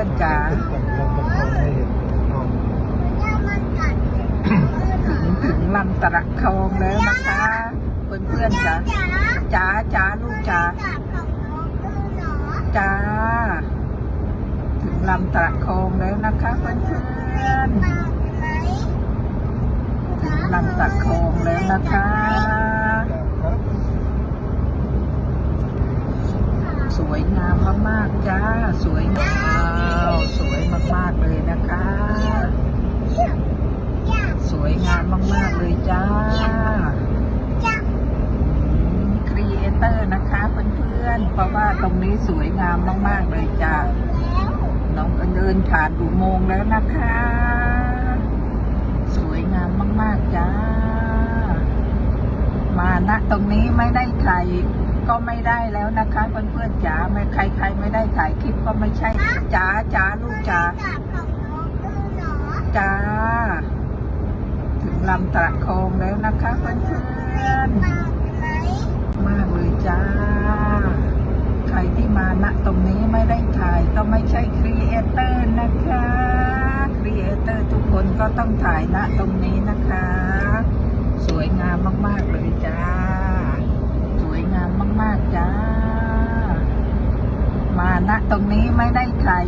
อนๆจ๋าถึงถึงลำตะคองแล้วนะคะเพื่อนๆจ๋าจ๋าจ๋าลูกจ๋าจ๋าถึงลำตะคองแล้วนะคะเพื่อนๆถึงลำตะคองแล้วนะคะ ส วยงามมากๆจ้า สวยงามสวยมากๆเลยนะคะ สวยงามมากๆเลยจ้าครีเอเตอร์นะคะเพื่อนๆเพราะว่าตรงนี้สวยงามมากๆเลยจ้าน้องเดินผ่านอุโมงค์แล้วนะคะ สวยงามมากๆจ้า มาณตรงนี้ไม่ได้ถ่าย ก็ไม่ได้แล้วนะคะเพื่อนๆจ๋าไม่ใครใครไม่ได้ถ่ายคลิปก็ไม่ใช่จ๋าจ๋าลูกจ๋าจ๋าถึงลำตะคองแล้วนะคะเพื่อนๆมากเลยจ้า ใครที่มาณตรงนี้ไม่ได้ถ่ายก็ไม่ใช่ครีเอเตอร์นะคะครีเอเตอร์ทุกคนก็ต้องถ่ายณตรงนี้นะคะ สวยงามมากๆเลยจ้า วยงามมาก ๆ จ้า มาณตรงนี้ไม่ได้ถ่าย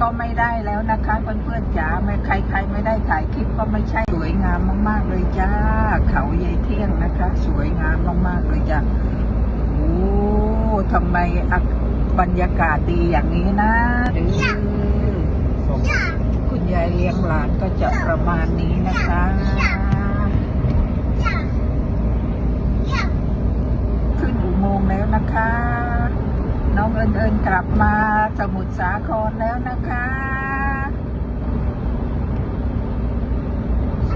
ก็ไม่ได้แล้วนะคะเพื่อนๆจ๋าไม่ใครใครไม่ได้ถ่ายคลิปก็ไม่ใช่สวยงามมาก ๆ เลยจ้า เขาใหญ่เที่ยงนะคะ สวยงามมากๆเลยจ้าโอ้ทำไมอะบรรยากาศดีอย่างนี้นะเด้อคุณยายเลี้ยงหลานก็จะประมาณนี้นะคะ ขึ้นอุโม งแล้วนะคะ น้องเอิญเอิญกลับมาสมุทรสาครแล้วนะคะ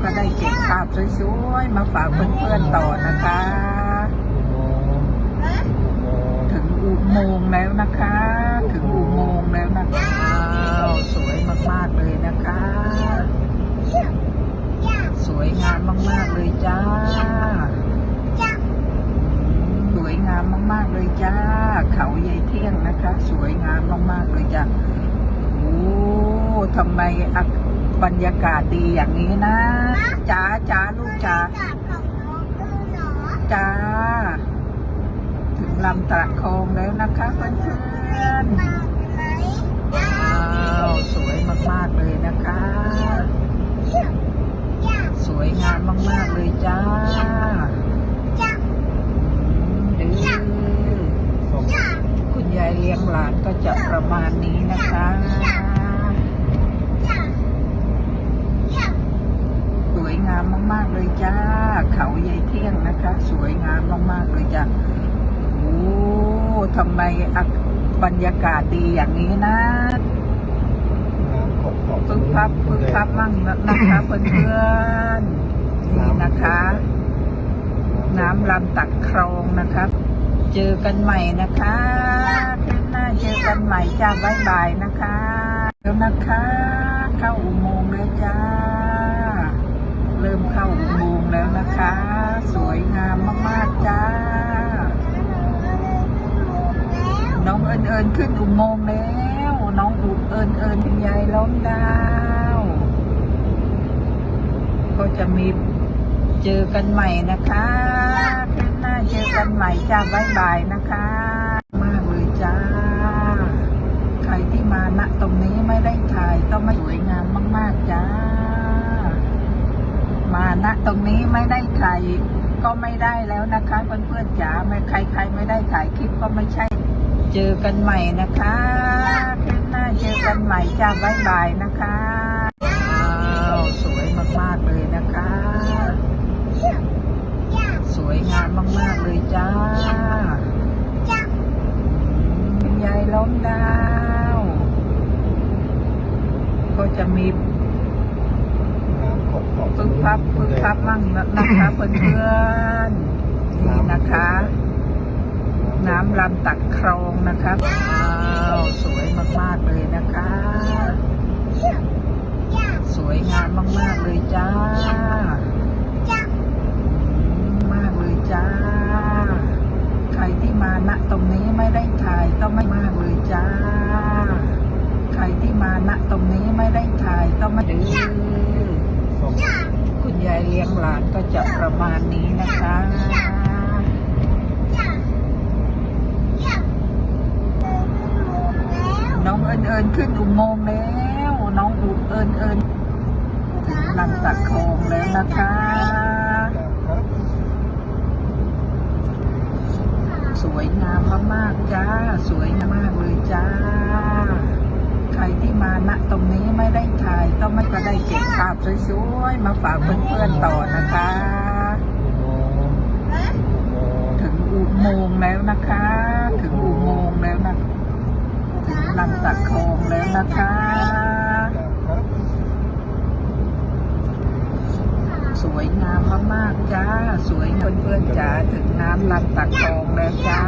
ก็ได้เก็บภาพสวยๆมาฝากเพื่อนๆต่อนะคะ ถึงอุโมงค์แล้วนะคะ ถึงอุโมงค์แล้วนะคะสวยมากๆเลยนะคะ สวยงามมากๆเลยจ้า งามมาก ๆ เลยจ้า เขาใหญ่เที่ยงนะคะ สวยงามมาก ๆ เลยจ้าโอ้ทำไมบรรยากาศดีอย่างนี้นะจ้าจ้าลูกจ้าจ้า ถึงลำตะคองแล้วนะคะเพื่อนๆว้าวสวยมาก ๆ เลยนะคะ สวยงามมาก ๆ เลยจ้าเด้อคุณ ยายเลี้ยงหลานก็จะประมาณนี้นะคะ สวยงามมาก ๆ เลยจ้า เขาใหญ่เที่ยงนะคะ สวยงามมาก ๆ เลยจ้าโอ้ทำไมอะบรรยากาศดีอย่างนี้นะพึ่งพับพึ่งพับมั่งนะคะเพื่อนๆนี่นะคะ น้ำลำตักคลองนะครับ เจอกันใหม่นะคะคลิปหน้าเจอกันใหม่จ้าบ๊ายบายนะคะแล้วนะคะ เข้าอุโมงค์แล้วจ้า เริ่มเข้าอุโมงค์แล้วนะคะ สวยงามมากๆจ้า น้องเอิญเอิญขึ้นอุโมงค์แล้ว น้องอุเอิญเอิญเป็นยายล้มดาว ก็จะมีเจอกันใหม่นะคะ เจอกันใหม่จ้าบ๊ายบายนะคะ มากเลยจ้า ใครที่มาณตรงนี้ไม่ได้ถ่ายก็ไม่สวยงามมาก ๆ จ้า มาณตรงนี้ไม่ได้ถ่ายก็ไม่ได้แล้วนะคะเพื่อนๆจ๋าไม่ใครใครไม่ได้ถ่ายคลิปก็ไม่ใช่ เจอกันใหม่นะคะคลิปหน้าเจอกันใหม่จ้าบ๊ายบายนะคะว้าวสวยมากๆเลยนะคะ สวยงา มมาก ๆ เลยจ้าเป็นยายล้มดาว ก็จะมีพึ่งพับพึ่งพับมั่งนะคะเพื่อนๆนี่นะคะ น้ำลำตักคลองนะครับว้าวสวยมาก ๆ เลยนะคะ สวยงามมาก ๆ เลยจ้ามากเลย จ้า ใครที่มาณตรงนี้ไม่ได้ถ่ายก็ไม่มากเลยจ้า ใครที่มาณตรงนี้ไม่ได้ถ่ายก็มาดูคุณยายเลี้ยงหลานก็จะประมาณนี้นะคะน้องเอิญเอิญขึ้นอุโมงค์แล้ว น้องอุเอิญเอิญถึงลำตะคองแล้วนะคะ สวยงามมากๆจ้า สวยงามากเลยจ้า ใครที่มาณตรงนี้ไม่ได้ถ่ายก็ไม่ก็ได้เก็บภาพสวยๆมาฝากเพื่อนๆต่อนะคะ ถึงอุโมงค์แล้วนะคะ ถึงอุโมงค์แล้วนะถึงลำตะคองแล้วนะคะ สวยงากจ้า สวยเพื่อนๆจ้าถึงน้ำลำตะคองแล้วจ้า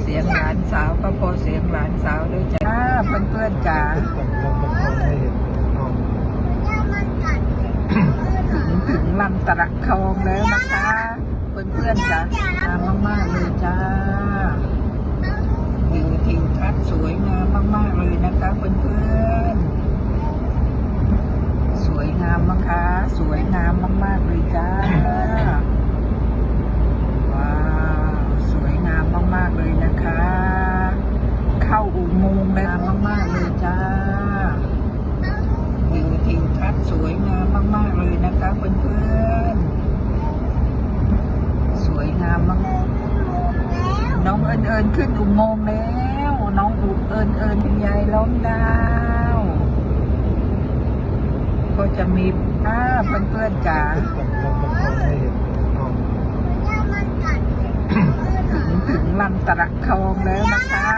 เสียงหลานสาวก็พอเสียงหลานสาวด้วยจ้าเพื่อนๆจ้าถึงถึงลำตะคองแล้วนะคะเพื่อนๆจ้างามมากๆเลยจ้าวิวทิวทัศน์สวยงามมากๆเลยนะคะเพื่อนๆสวย งามมากค่ะสวยงามมากๆเลยจ้า ว้าว สวยงามมากๆเลยนะคะ เข้าอุโมงค์แล้วมากๆเลยจ้าวิวทิวทัศน์สวยงามมากๆเลยนะคะเพื่อนๆ สวยงามมากน้องเอิญเอิญขึ้นอุโมงค์แล้ว น้องอุเอิญเอิญเป็นยายล้มดาว ก็จะมีอ่าเพื่อนๆจ๋าถึงถึงลำตะคองแล้วนะคะ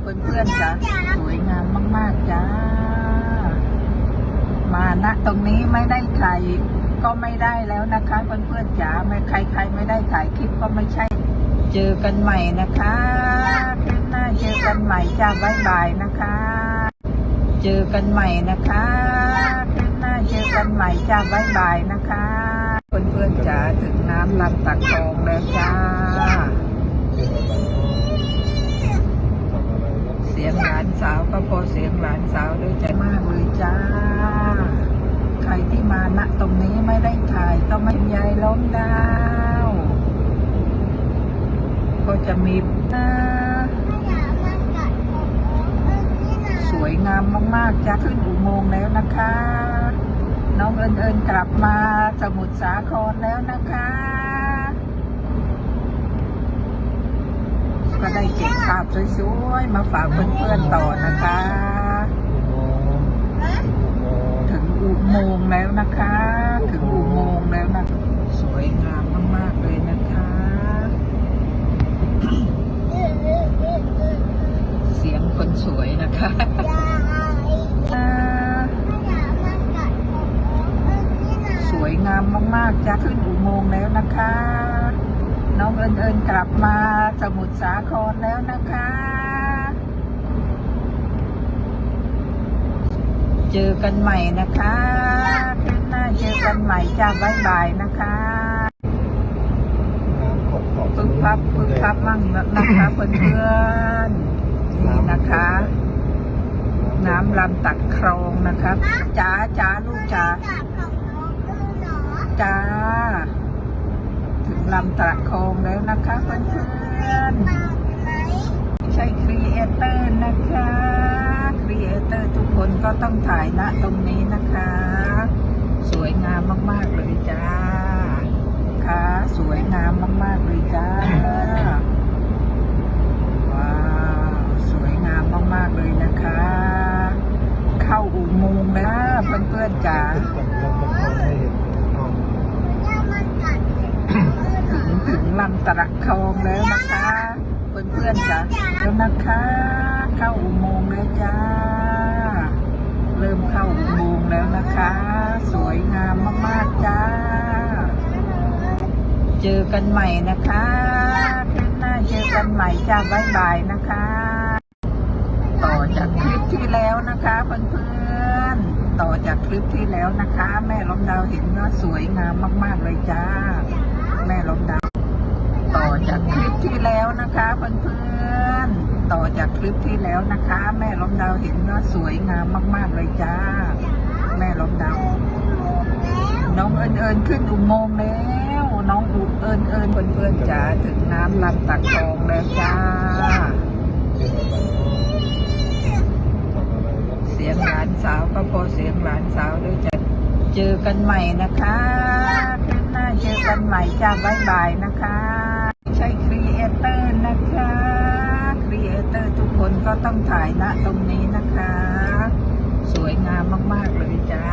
เพื่อนๆจ้ะสวยงามมากๆจ้า มาณตรงนี้ไม่ได้ถ่ายก็ไม่ได้แล้วนะคะเพื่อนๆจ๋าไม่ใครๆไม่ได้ถ่ายคลิปก็ไม่ใช่ เจอกันใหม่นะคะคลิปหน้าเจอกันใหม่จ้าบ๊ายบายนะคะ เจอกันใหม่นะคะ เจอกันใหม่จ้าบ๊ายบายนะคะเพื่อนๆจ๋าถึงน้ำลำตะคองแล้วจ้า เสียงหลานสาวก็พอเสียงหลานสาวด้วยใจมากเลยจ้า ใครที่มาณตรงนี้ไม่ได้ถ่ายก็ไม่ยายล้มดาวก็จะมีอ่าสวยงามมากๆจ้าขึ้นอุโมงค์แล้วนะคะ น้องเอิญเอิญกลับมาสมุทรสาครแล้วนะคะ ก็ได้เก็บภาพสวยๆ มาฝากเพื่อนๆต่อนะคะ ถึงอุโมงค์แล้วนะคะ ถึงอุโมงค์แล้วนะสวยงามมากๆเลยนะคะเสียงคนสวยนะคะอ่าสวยงามมากๆ จะขึ้นอุโมงค์แล้วนะคะ น้องเอิญเอิญกลับมาสมุทรสาครแล้วนะคะ เจอกันใหม่นะคะคลิปหน้าเจอกันใหม่จ้าบ๊ายบายนะคะปึ๊บพับปึ๊บพับมั่งนะคะเพื่อนๆนี่นะคะน้ำลำตักคลองนะคะจ้าจ้าลูกจ้า จ้า ถึงลำตะคองแล้วนะคะเพื่อนๆใช่ครีเอเตอร์นะคะ ครีเอเตอร์ทุกคนก็ต้องถ่ายณตรงนี้นะคะ สวยงามมากๆเลยจ้า ค่ะ สวยงามมากๆเลยจ้า ว้าว สวยงามมากๆเลยนะคะ เข้าอุโมงค์แล้วเพื่อนๆจ๋า ถึงถึง ลำตะคองแล้วนะคะเพื่อนๆจ้ะแล้วนะคะ เข้าอุโมงค์แล้วจ้า เริ่มเข้าอุโมงค์แล้วนะคะ สวยงามมากๆจ้า เจอกันใหม่นะคะคลิปหน้าเจอกันใหม่จ้าบ๊ายบายนะคะ ต่อจากคลิปที่แล้วนะคะเพื่อนๆต่อจากคลิปที่แล้วนะคะ แม่ล้อมดาวเห็นว่าสวยงามมาก ๆ เลยจ้า แม่ล้อมดาว ต่อจากคลิปที่ แล้วนะคะเพื่อนต่อจากคลิปที่แล้วนะคะ แม่ล้อมดาวเห็นว่าสวยงามมากๆเลยจ้า แม่ล้อมดาว น้องเอิญเอิญขึ้นอุโมงค์แล้ว น้องอุเอิญเอิญเพื่อนๆจ๋าถึงน้ำลำตะคองแล้วจ้า เสียงหลานสาวก็พอเสียงหลานสาวด้วยจะเจอกันใหม่นะคะคลิปหน้าเจอกันใหม่จ้าบ๊ายบายนะคะ ใช่ครี เตอร์นะคะครีเอเตอร์ทุกคนก็ต้องถ่ายณตรงนี้นะคะ สวยงามมาก ๆ เลยจ้า